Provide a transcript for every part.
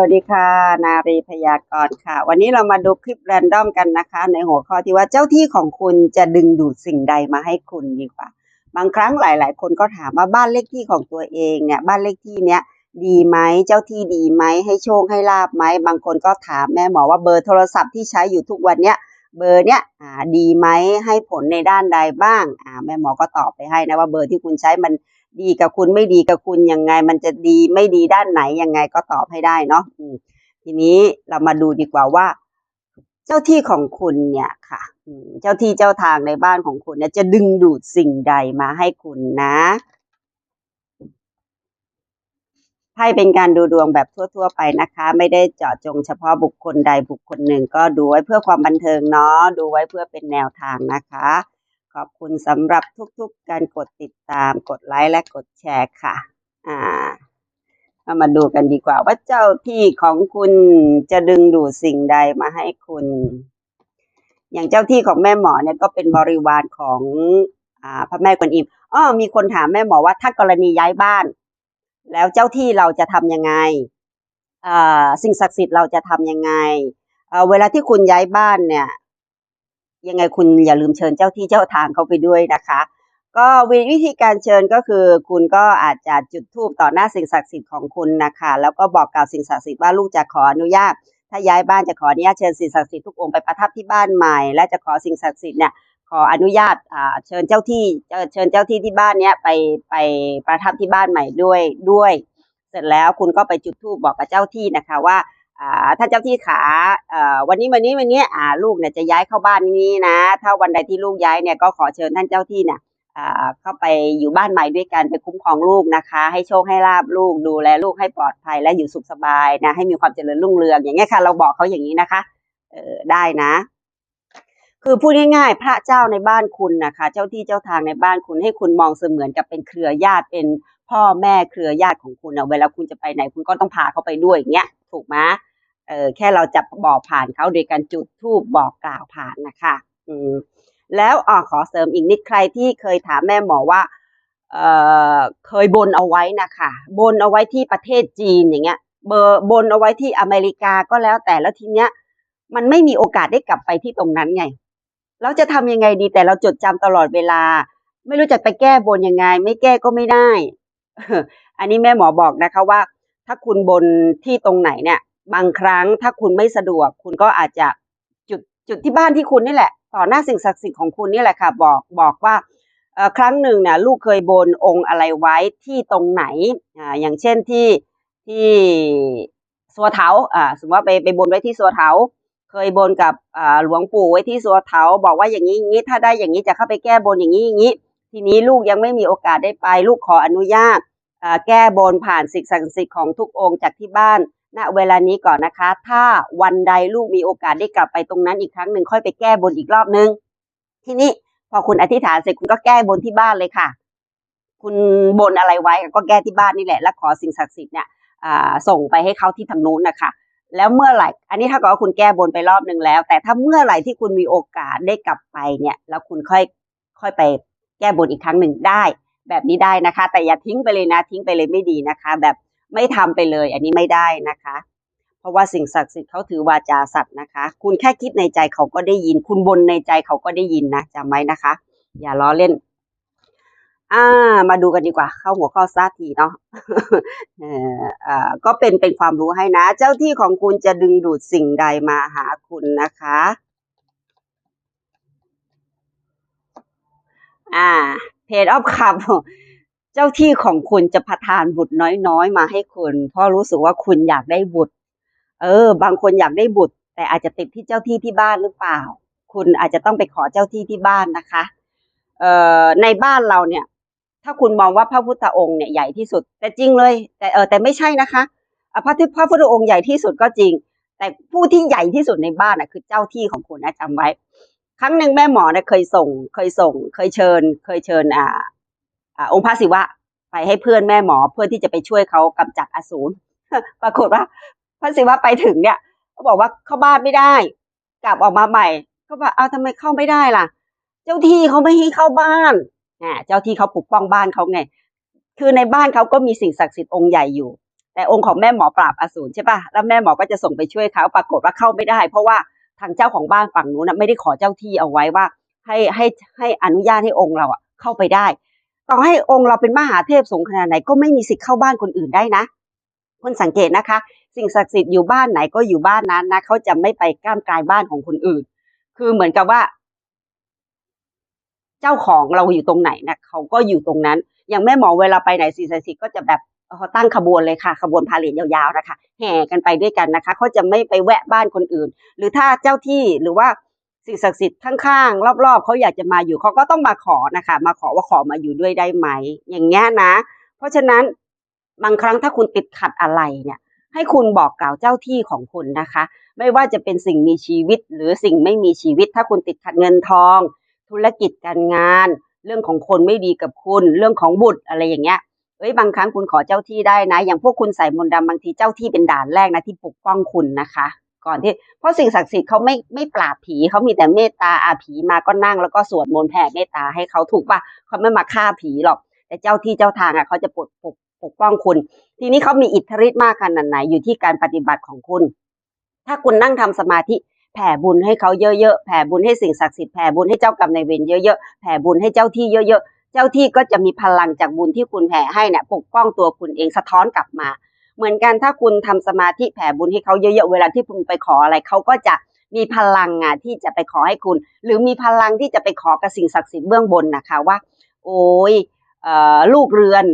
วัสดีค่ะ นารีพยากรณ์ค่ะ วันนี้เรามาดูคลิปแรนดอมกันนะคะ ในหัวข้อที่ว่าเจ้าที่ของคุณจะดึงดูดสิ่งใดมาให้คุณดีกว่า บางครั้งหลาย ๆ คนก็ถามว่าบ้านเลขที่ของตัวเองเนี่ยบ้านเลขที่เนี้ยดีไหมเจ้าที่ดีไหมให้โชคให้ลาบไหมบางคนก็ถามแม่หมอว่าเบอร์โทรศัพท์ที่ใช้อยู่ทุกวันเนี้ย เบอร์เนี้ยอ่าดีไหมให้ผลในด้านใดบ้างอ่าแม่หมอก็ตอบไปให้นะว่าเบอร์ที่คุณใช้มันดีกับคุณไม่ดีกับคุณยังไง มันจะดีไม่ดีด้านไหนยังไงก็ตอบให้ได้เนาะทีนี้เรามาดูดีกว่าว่า เจ้าที่ของคุณเนี่ยค่ะเจ้าที่เจ้าทางในบ้านของคุณเนี่ยจะดึงดูดสิ่งใดมาให้คุณนะ ไพ่เป็นการดูดวงแบบทั่ว ๆ ไปนะคะ ไม่ได้เจาะจงเฉพาะบุคคลใดบุคคลหนึ่ง ก็ดูไว้เพื่อความบันเทิงเนาะดูไว้เพื่อเป็นแนวทางนะคะ ขอบคุณสำหรับทุกๆ การกดติดตาม กดไลค์และกดแชร์ค่ะ อ่าเรามาดูกันดีกว่า ว่าเจ้าที่ของคุณจะดึงดูดสิ่งใดมาให้คุณ อย่างเจ้าที่ของแม่หมอเนี่ยก็เป็นบริวารของอ่าพระแม่กวนอิมอ้อมีคนถามแม่หมอว่าถ้ากรณีย้ายบ้าน แล้วเจ้าที่เราจะทำยังไงอ่าสิ่งศักดิ์สิทธิ์เราจะทำยังไงเเวลาที่คุณย้ายบ้านเนี่ย ยังไงคุณอย่าลืมเชิญเจ้าที่เจ้าทางเขาไปด้วยนะคะ ก็วิธีการเชิญก็คือ คุณก็อาจจะจุดธูปต่อหน้าสิ่งศักดิ์สิทธิ์ของคุณนะคะ แล้วก็บอกกล่าวสิ่งศักดิ์สิทธิ์ว่าลูกจะขออนุญาตถ้าย้ายบ้านจะขออนุญาตเชิญสิ่งศักดิ์สิทธิ์ทุกองค์ไปประทับที่บ้านใหม่ และจะขอสิ่งศักดิ์สิทธิ์เนี่ย ขออนุญาตเชิญเจ้าที่เชิญเจ้าที่ที่บ้านเนี้ยไปไปประทับที่บ้านใหม่ด้วยด้วย เสร็จแล้วคุณก็ไปจุดธูปบอกกับเจ้าที่นะคะว่าอ่าถ้าเจ้าที่ขาวันนี้วันนี้วันนี้ลูกเนี่ยจะย้ายเข้าบ้านนี้นะ ถ้าวันใดที่ลูกย้ายเนี่ยก็ขอเชิญท่านเจ้าที่เนี่ยเข้าไปอยู่บ้านใหม่ด้วยกันไปคุ้มครองลูกนะคะ ให้โชคให้ลาบลูกดูแลลูกให้ปลอดภัยและอยู่สุขสบายนะให้มีความเจริญรุ่งเรืองอย่างเงี้ยค่ะเราบอกเขาอย่างนี้นะคะเออได้นะ คือพูดง่ายๆ พระเจ้าในบ้านคุณนะคะ เจ้าที่เจ้าทางในบ้านคุณให้คุณมองเสมือนกับเป็นเครือญาติเป็นพ่อแม่เครือญาติของคุณอะเวลาคุณจะไปไหนคุณก็ต้องพาเขาไปด้วยอย่างเงี้ยถูกไหมเออแค่เราจะบอกผ่านเขาโดยการจุดธูปบอกกล่าวผ่านนะคะ อืมแล้วอ่อขอเสริมอีกนิดใครที่เคยถามแม่หมอว่าเออเคยบนเอาไว้นะคะบนเอาไว้ที่ประเทศจีนอย่างเงี้ย เบอร์บนเอาไว้ที่อเมริกาก็แล้วแต่แล้วทีเนี้ย มันไม่มีโอกาสได้กลับไปที่ตรงนั้นไง เราจะทำยังไงดีแต่เราจดจำตลอดเวลา ไม่รู้จะไปแก้บนยังไง ไม่แก้ก็ไม่ได้ อันนี้แม่หมอบอกนะคะว่า ถ้าคุณบนที่ตรงไหนเนี่ย บางครั้งถ้าคุณไม่สะดวก คุณก็อาจจะจุดจุดที่บ้านที่คุณนี่แหละ ต่อหน้าสิ่งศักดิ์สิทธิ์ของคุณนี่แหละค่ะบอกบอกว่าครั้งหนึ่งเนี่ยลูกเคยบนองค์อะไรไว้ที่ตรงไหนอ่าอย่างเช่นที่ที่สัวเถาอ่าสมมติว่าไปไปบนไว้ที่สัวเถา เคยบนกับหลวงปู่ไว้ที่สัวเถาบอกว่าอย่างนี้อย่างนี้ถ้าได้อย่างนี้จะเข้าไปแก้บนอย่างนี้อย่างนี้ ทีนี้ลูกยังไม่มีโอกาสได้ไป ลูกขออนุญาตแก้บนผ่านสิ่งศักดิ์สิทธิ์ของทุกองค์จากที่บ้านณเวลานี้ก่อนนะคะ ถ้าวันใดลูกมีโอกาสได้กลับไปตรงนั้นอีกครั้งหนึ่งค่อยไปแก้บนอีกรอบนึง ทีนี้พอคุณอธิษฐานเสร็จคุณก็แก้บนที่บ้านเลยค่ะ คุณบนอะไรไว้ก็แก้ที่บ้านนี่แหละ แล้วขอสิ่งศักดิ์สิทธิ์เนี่ยส่งไปให้เขาที่ทางนู้นนะคะ แล้วเมื่อไหร่ อันนี้ถ้ากับว่าคุณแก้บนไปรอบหนึ่งแล้ว แต่ถ้าเมื่อไหร่ที่คุณมีโอกาสได้กลับไปเนี่ย แล้วคุณค่อยค่อยไปแก้บนอีกครั้งหนึ่งได้ แบบนี้ได้นะคะ แต่อย่าทิ้งไปเลยนะ ทิ้งไปเลยไม่ดีนะคะ แบบไม่ทำไปเลย อันนี้ไม่ได้นะคะ เพราะว่าสิ่งศักดิ์สิทธิ์เขาถือวาจาสัตว์นะคะ คุณแค่คิดในใจเขาก็ได้ยิน คุณบนในใจเขาก็ได้ยินนะจำไว้นะคะ อย่าล้อเล่น อ่า มาดูกันดีกว่า เข้าหัวข้อซาทีเนาะเอ่ออ่าก็เป็นเป็นความรู้ให้นะ เจ้าที่ของคุณจะดึงดูดสิ่งใดมาหาคุณนะคะ อ่า เพจออฟคัพเจ้าที่ของคุณจะประทานบุตรน้อยๆ มาให้คุณ เพราะรู้สึกว่าคุณอยากได้บุตร เออ บางคนอยากได้บุตร แต่อาจจะติดที่เจ้าที่ที่บ้านหรือเปล่า คุณอาจจะต้องไปขอเจ้าที่ที่บ้านนะคะ เอ่อ ในบ้านเราเนี่ย ถ้าคุณมองว่าพระพุทธองค์เนี่ยใหญ่ที่สุด แต่จริงเลย แต่เออแต่ไม่ใช่นะคะพระที่พระพุทธองค์ใหญ่ที่สุดก็จริง แต่ผู้ที่ใหญ่ที่สุดในบ้านน่ะคือเจ้าที่ของคุณนะจำไว้ ครั้งหนึ่งแม่หมอเนี่ยเคยส่ง เคยส่ง เคยเชิญ เคยเชิญอ่าอ่าองค์พระศิวะไปให้เพื่อนแม่หมอเพื่อที่จะไปช่วยเขากำจัดอสูรปรากฏว่าพระศิวะไปถึงเนี่ยเขาบอกว่าเข้าบ้านไม่ได้ กลับออกมาใหม่เขาบอกเอาวทำไมเข้าไม่ได้ล่ะ เจ้าที่เขาไม่ให้เข้าบ้าน เจ้าที่เขาปกป้องบ้านเขาไง คือในบ้านเขาก็มีสิ่งศักดิ์สิทธิ์องค์ใหญ่อยู่ แต่องค์ของแม่หมอปราบอสูรใช่ปะแล้วแม่หมอก็จะส่งไปช่วยเขาปรากฏว่าเข้าไม่ได้ เพราะว่าทางเจ้าของบ้านฝั่งนู้นนะไม่ได้ขอเจ้าที่เอาไว้ว่า ให้ให้ให้อนุญาตให้องค์เราอะเข้าไปได้ต่อให้องค์เราเป็นมหาเทพสูงขนาดไหนก็ไม่มีสิทธิ์เข้าบ้านคนอื่นได้นะคนสังเกตนะคะ สิ่งศักดิ์สิทธิ์อยู่บ้านไหนก็อยู่บ้านนั้นนะเขาจะไม่ไปก้ามกายบ้านของคนอื่น คือเหมือนกับว่า จ้าของเราอยู่ตรงไหนนะเขาก็อยู่ตรงนั้น อย่างแม่หมอเวลาไปไหนสิ่งศักดิ์สิทธิ์ก็จะแบบเขาตั้งขบวนเลยค่ะ ขบวนพาเหรดยาวๆนะคะแห่กันไปด้วยกันนะคะเขาจะไม่ไปแวะบ้านคนอื่น หรือถ้าเจ้าที่หรือว่าสิ่งศักดิ์สิทธิ์ข้างๆรอบๆเขาอยากจะมาอยู่เขาก็ต้องมาขอนะคะ มาขอว่าขอมาอยู่ด้วยได้ไหม อย่างเงี้ยนะ เพราะฉะนั้นบางครั้งถ้าคุณติดขัดอะไรเนี่ยให้คุณบอกกล่าวเจ้าที่ของคุณนะคะ ไม่ว่าจะเป็นสิ่งมีชีวิตหรือสิ่งไม่มีชีวิต ถ้าคุณติดขัดเงินทอง ธุรกิจการงาน เรื่องของคนไม่ดีกับคุณ เรื่องของบุตรอะไรอย่างเงี้ยเอ้ยบางครั้งคุณขอเจ้าที่ได้นะ อย่างพวกคุณใส่มนต์ดำบางทีเจ้าที่เป็นด่านแรกนะที่ปกป้องคุณนะคะ ก่อนที่เพราะสิ่งศักดิ์สิทธิ์เขาไม่ไม่ปราบผีเขามีแต่เมตตาอาผีมาก็นั่งแล้วก็สวดมนต์แผ่เมตตาให้เขาถูกปะเขาไม่มาฆ่าผีหรอก แต่เจ้าที่เจ้าทางอะเขาจะปกปกปกป้องคุณ ทีนี้เขามีอิทธิฤทธิ์มากขนาดไหนอยู่ที่การปฏิบัติของคุณ ถ้าคุณนั่งทำสมาธิ แผ่บุญให้เขาเยอะๆ แผ่บุญให้สิ่งศักดิ์สิทธิ์ แผ่บุญให้เจ้ากรรมนายเวรเยอะๆ แผ่บุญให้เจ้าที่เยอะๆ เจ้าที่ก็จะมีพลังจากบุญที่คุณแผ่ให้เนี่ยปกป้องตัวคุณเองสะท้อนกลับมา เหมือนกันถ้าคุณทำสมาธิแผ่บุญให้เขาเยอะๆ เวลาที่คุณไปขออะไรเขาก็จะมีพลังอะที่จะไปขอให้คุณ หรือมีพลังที่จะไปขอกับสิ่งศักดิ์สิทธิ์เบื้องบนนะคะว่า โอ้ยออลูกเรือน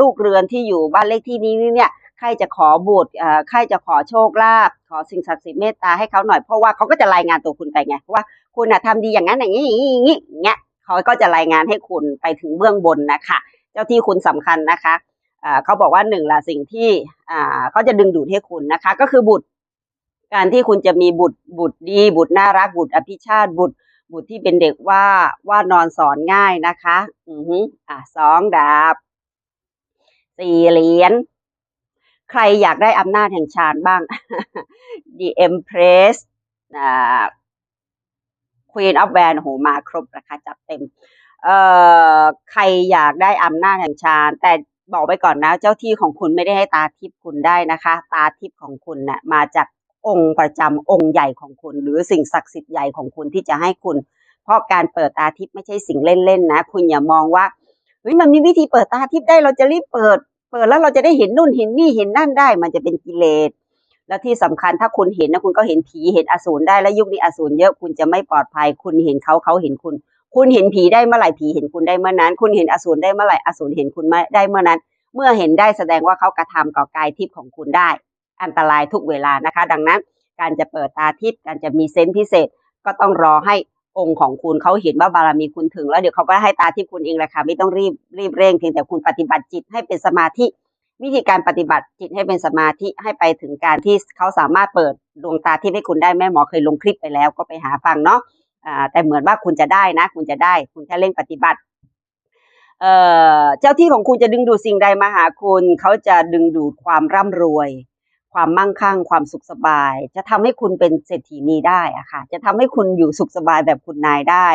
ลูกเรือนที่อยู่บ้านเลขที่นี้เนี่ย ใครจะขอบุตรใครจะขอโชคลาภขอสิ่งศักดิ์สิทธิ์เมตตาให้เขาหน่อยเพราะว่าเขาก็จะรายงานตัวคุณไปไงว่าคุณนะทำดีอย่างนั้นอย่างนี้อย่างนี้อย่างเงี้ยเขาก็จะรายงานให้คุณไปถึงเบื้องบนนะคะเจ้าที่คุณสำคัญนะคะเขาบอกว่าหนึ่งละสิ่งที่เขาจะดึงดูดให้คุณนะคะ ก็คือบุตร การที่คุณจะมีบุตรบุตรดี บุตรน่ารักบุตรอภิชาติบุตรบุตรที่เป็นเด็กว่าว่านอนสอนง่ายนะคะ อือฮึอะสองดาบสี่เหรียญ ใครอยากได้อำนาจแห่งฌานบ้าง The Empress อ่า Queen of w a n โหมาครบนะคะจัดเต็ม เอ่อใครอยากได้อำนาจแห่งฌานแต่บอกไว้ก่อนนะ เจ้าที่ของคุณไม่ได้ให้ตาทิพย์คุณได้นะคะ ตาทิพย์ของคุณนะ่ะมาจากองค์ประจำองค์ใหญ่ของคุณ หรือสิ่งศักดิ์สิทธิ์ใหญ่ของคุณที่จะให้คุณ เพราะการเปิดตาทิพย์ไม่ใช่สิ่งเล่นๆนะ คุณอย่ามองว่าเฮ้ยมันมีวิธีเปิดตาทิพย์ได้เราจะรีบเปิด เปิดแล้วเราจะได้เห็นนู่นเห็นนี่เห็นนั่นได้ มันจะเป็นกิเลสแล้วที่สำคัญถ้าคุณเห็นนะคุณก็เห็นผีเห็นอสูรได้แล้วยุคนี้อสูรเยอะคุณจะไม่ปลอดภัย คุณเห็นเขาเขาเห็นคุณ คุณเห็นผีได้เมื่อไหร่ผีเห็นคุณได้เมื่อนั้น คุณเห็นอสูรได้เมื่อไหร่อสูรเห็นคุณได้เมื่อนั้น เมื่อเห็นได้แสดงว่าเขากระทำต่อกายทิพย์ของคุณได้ อันตรายทุกเวลานะคะ ดังนั้น การจะเปิดตาทิพย์การจะมีเซนส์พิเศษก็ต้องรอให้ องค์ของคุณเขาเห็นว่าบารมีคุณถึง แล้วเดี๋ยวเขาก็ให้ตาทิพย์คุณเองแหละค่ะไม่ต้องรีบรีบเร่งเพียงแต่คุณปฏิบัติจิตให้เป็นสมาธิ วิธีการปฏิบัติจิตให้เป็นสมาธิให้ไปถึงการที่เขาสามารถเปิดดวงตาที่ให้คุณได้แม่หมอเคยลงคลิปไปแล้วก็ไปหาฟังเนาะแต่เหมือนว่าคุณจะได้นะ คุณจะได้ คุณแค่เร่งปฏิบัติเอ่อเจ้าที่ของคุณจะดึงดูดสิ่งใดมาหาคุณ เขาจะดึงดูดความร่ำรวย ความมั่งคั่ง ความสุขสบาย จะทำให้คุณเป็นเศรษฐีนีได้อะค่ะ จะทำให้คุณอยู่สุขสบายแบบคุณนายได้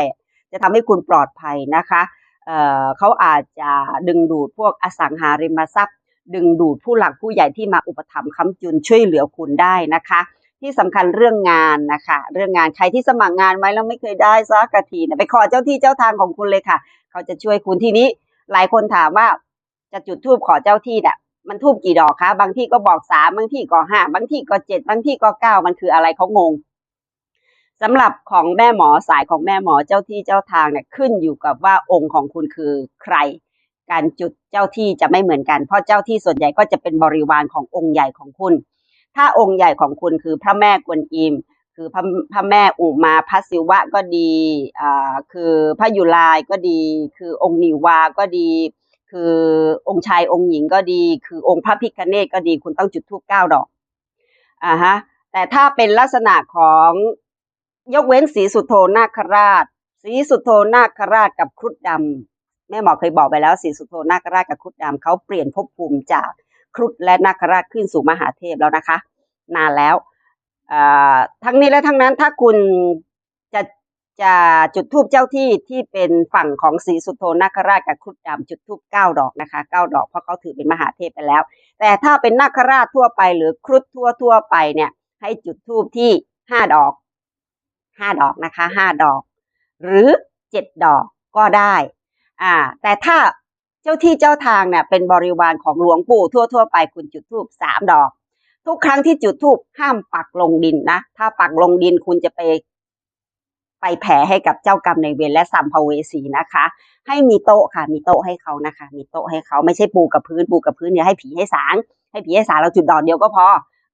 จะทำให้คุณปลอดภัยนะคะเเขาอาจจะดึงดูดพวกอสังหาริมทรัพย์ ดึงดูดผู้หลักผู้ใหญ่ที่มาอุปถัมภ์ค้ำจุนช่วยเหลือคุณได้นะคะ ที่สำคัญเรื่องงานนะคะ เรื่องงานใครที่สมัครงานไว้แล้วไม่เคยได้สักทีนะไปขอเจ้าที่เจ้าทางของคุณเลยค่ะ เขาจะช่วยคุณทีนี้ หลายคนถามว่าจะจุดธูปขอเจ้าที่เนี่ย มันทูบกี่ดอกคะ บางที่ก็บอกสามบางที่ก็ห้าบางที่ก็เจ็ดบางที่ก็เก้ามันคืออะไรเขางงสำหรับของแม่หมอสายของแม่หมอเจ้าที่เจ้าทางเนี่ยขึ้นอยู่กับว่าองค์ของคุณคือใคร การจุดเจ้าที่จะไม่เหมือนกัน เพราะเจ้าที่ส่วนใหญ่ก็จะเป็นบริวารขององค์ใหญ่ของคุณ ถ้าองค์ใหญ่ของคุณคือพระแม่กวนอิมคือพระพระแม่อุมาพระศิวะก็ดีอ่าคือพระยุลายก็ดี คือองค์นิวาก็ดี คือองค์ชายองค์หญิงก็ดี คือองค์พระพิคเนตก็ดี คุณต้องจุดธูปเก้าดอกอ่าฮะแต่ถ้าเป็นลักษณะของยกเว้นสีสุโธนาคราช สีสุโธนาคราชกับครุฑดำแม่หมอเคยบอกไปแล้ว สีสุโธนาคราชกับครุฑดำเขาเปลี่ยนภพภูมิจากครุฑและนาคราชขึ้นสู่มหาเทพแล้วนะคะ นานแล้วอ่าทั้งนี้และทั้งนั้นถ้าคุณ จะจะจุดทูบเจ้าที่ที่เป็นฝั่งของศรีสุโธนาคราชกับครุฑดำจุดทูบเก้าดอกนะคะเก้าดอกเพราะเขาถือเป็นมหาเทพไปแล้ว แต่ถ้าเป็นนาคราชทั่วไปหรือครุฑทั่วทั่วไปเนี่ยให้จุดทูบที่ห้าดอกห้าดอกนะคะห้าดอก หรือเจ็ดดอกก็ได้อ่าแต่ถ้าเจ้าที่เจ้าทางเนี่ยเป็นบริวารของหลวงปู่ทั่วทั่วไปคุณจุดทูบสามดอก ทุกครั้งที่จุดทูบห้ามปักลงดินนะ ถ้าปักลงดินคุณจะไป ไปแผ่ให้กับเจ้ากรรมในเวรและสัมภเวสีนะคะ ให้มีโต๊ะค่ะ มีโต๊ะให้เขานะคะ มีโต๊ะให้เขาไม่ใช่ปูกับพื้นปูกับพื้นเนี่ยให้ผีให้สาง ให้ผีให้สางเราจุดดอกเดียวก็พอ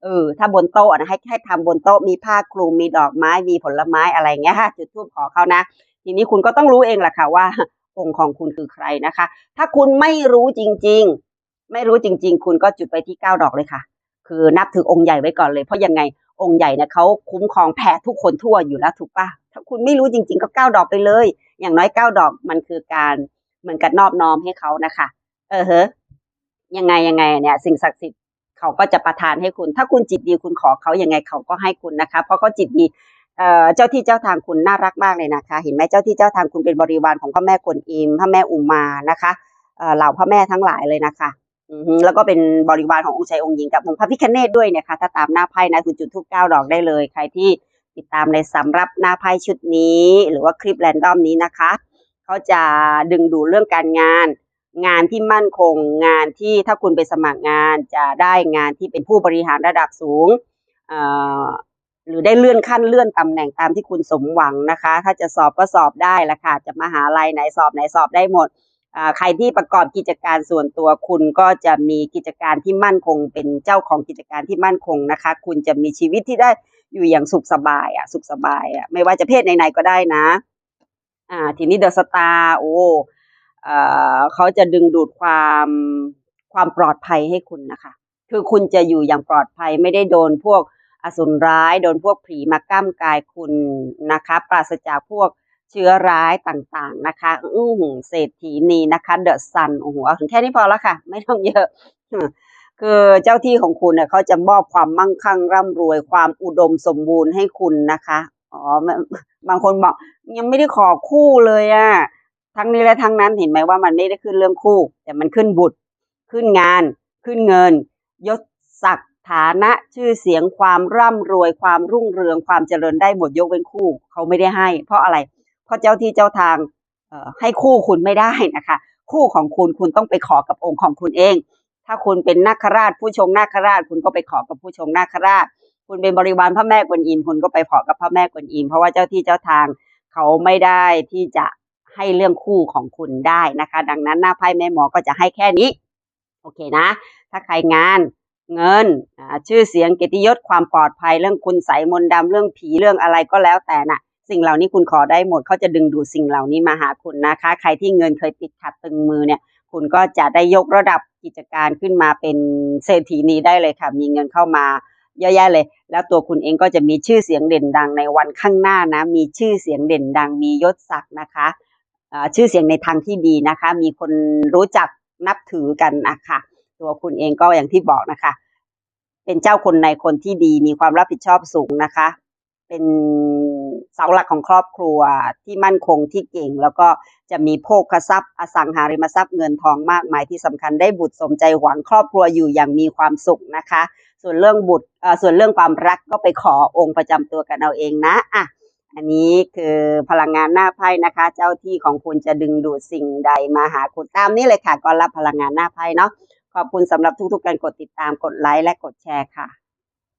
เออถ้าบนโต๊ะนะให้ให้ทำบนโต๊ะมีผ้าคลุมมีดอกไม้มีผลไม้อะไรเงี้ยค่ะจุดทูบขอเขานะ ทีนี้คุณก็ต้องรู้เองแหละค่ะว่าองค์ของคุณคือใครนะคะ ถ้าคุณไม่รู้จริง ๆ ไม่รู้จริง ๆ คุณก็จุดไปที่เก้าดอกเลยค่ะ คือนับถือองค์ใหญ่ไว้ก่อนเลยเพราะยังไงองค์ใหญ่เนี่ยเขาคุ้มครองแผ่ทุกคนทั่วอยู่แล้วถูกปะ ถ้าคุณไม่รู้จริง ๆ ก็เก้าดอกไปเลย อย่างน้อยเก้าดอกมันคือการเหมือนกับนอบน้อมให้เขานะคะ เออเฮะยังไงยังไงเนี่ยสิ่งศักดิ์สิทธิ์เขาก็จะประทานให้คุณ ถ้าคุณจิตดีคุณขอเขายังไงเขาก็ให้คุณนะคะ เพราะเขาจิตดีเออเจ้าที่เจ้าทางคุณน่ารักมากเลยนะคะ เห็นไหมเจ้าที่เจ้าทางคุณเป็นบริวารของพระแม่กวนอิมพระแม่อุมานะคะเหล่าพระแม่ทั้งหลายเลยนะคะแล้วก็เป็นบริวารขององค์ชายองค์หญิงกับองค์พระพิคเนตด้วยเนี่ยค่ะถ้าตามหน้าไพ่นะคุณจุดทูปเก้าดอกได้เลย ใครที่ ติดตามในสำรับหน้าไพ่ชุดนี้ หรือว่าคลิปแรนดอมนี้นะคะ เขาจะดึงดูเรื่องการงาน งานที่มั่นคง งานที่ถ้าคุณไปสมัครงานจะได้งานที่เป็นผู้บริหารระดับสูงเอ่อหรือได้เลื่อนขั้นเลื่อนตำแหน่งตามที่คุณสมหวังนะคะ ถ้าจะสอบก็สอบได้ละค่ะ จะมหาลัยไหนสอบไหนสอบได้หมดอ่าใครที่ประกอบกิจการส่วนตัวคุณก็จะมีกิจการที่มั่นคง เป็นเจ้าของกิจการที่มั่นคงนะคะ คุณจะมีชีวิตที่ได้ อยู่อย่างสุขสบายอะ สุขสบายอะไม่ว่าจะเพศไหนๆก็ได้นะ อ่า ทีนี้เดอะสตาร์โอ้เอ่อเขาจะดึงดูดความความปลอดภัยให้คุณนะคะ คือคุณจะอยู่อย่างปลอดภัยไม่ได้โดนพวกอสูรร้าย โดนพวกผีมาก้ำกายคุณนะคะ ปราศจากพวกเชื้อร้ายต่างๆนะคะ อื้อหือเศรษฐีนีนะคะ เดอะซันโอ้โหเอาถึงแค่นี้พอแล้วค่ะ ไม่ต้องเยอะ คือเจ้าที่ของคุณเนี่ยเขาจะมอบความมั่งคั่งร่ำรวยความอุดมสมบูรณ์ให้คุณนะคะอ๋อบางคนบอกยังไม่ได้ขอคู่เลยอะทั้งนี้และทั้งนั้นเห็นไหมว่ามันไม่ได้ขึ้นเรื่องคู่ แต่มันขึ้นบุตร ขึ้นงาน ขึ้นเงิน ยศศักดิ์ฐานะชื่อเสียงความร่ำรวยความรุ่งเรืองความเจริญได้หมดยกเว้นคู่ เขาไม่ได้ให้ เพราะอะไร เพราะเจ้าที่เจ้าทางเอ่อให้คู่คุณไม่ได้นะคะ คู่ของคุณคุณต้องไปขอกับองค์ของคุณเอง ถ้าคุณเป็นนาคราชผู้ชงนาคราช คุณก็ไปขอกับผู้ชงนาคราช คุณเป็นบริวารพระแม่กวนอิมคุณก็ไปขอกับพระแม่กวนอิมเพราะว่าเจ้าที่เจ้าทางเขาไม่ได้ที่จะให้เรื่องคู่ของคุณได้นะคะ ดังนั้นหน้าไพ่แม่หมอก็จะให้แค่นี้ โอเคนะ ถ้าใครงานเงินชื่อเสียงเกียรติยศความปลอดภัยเรื่องคุณใสมนต์ดำเรื่องผีเรื่องอะไรก็แล้วแต่น่ะ สิ่งเหล่านี้คุณขอได้หมดเขาจะดึงดูดสิ่งเหล่านี้มาหาคุณนะคะ ใครที่เงินเคยติดขัดตึงมือเนี่ย คุณก็จะได้ยกระดับกิจการขึ้นมาเป็นเศรษฐีนี้ได้เลยค่ะ มีเงินเข้ามาเยอะแยะเลย แล้วตัวคุณเองก็จะมีชื่อเสียงเด่นดังในวันข้างหน้านะ มีชื่อเสียงเด่นดัง มียศศักดิ์นะคะอ่าชื่อเสียงในทางที่ดีนะคะ มีคนรู้จักนับถือกันนะคะตัวคุณเองก็อย่างที่บอกนะคะ เป็นเจ้าคนในคนที่ดี มีความรับผิดชอบสูงนะคะ เป็น เสาหลักของครอบครัวที่มั่นคงที่เก่ง แล้วก็จะมีโภคทรัพย์ อสังหาริมทรัพย์เงินทองมากมายที่สำคัญได้บุตรสมใจหวังครอบครัวอยู่อย่างมีความสุขนะคะ ส่วนเรื่องบุตรอ่อส่วนเรื่องความรักก็ไปขอองค์ประจำตัวกันเอาเองนะอะอันนี้คือพลังงานหน้าไพ่นะคะ เจ้าที่ของคุณจะดึงดูดสิ่งใดมาหาคุณตามนี้เลยค่ะก็รับพลังงานหน้าไพ่เนาะขอบคุณสำหรับทุกๆการกดติดตามกดไลค์และกดแชร์ค่ะ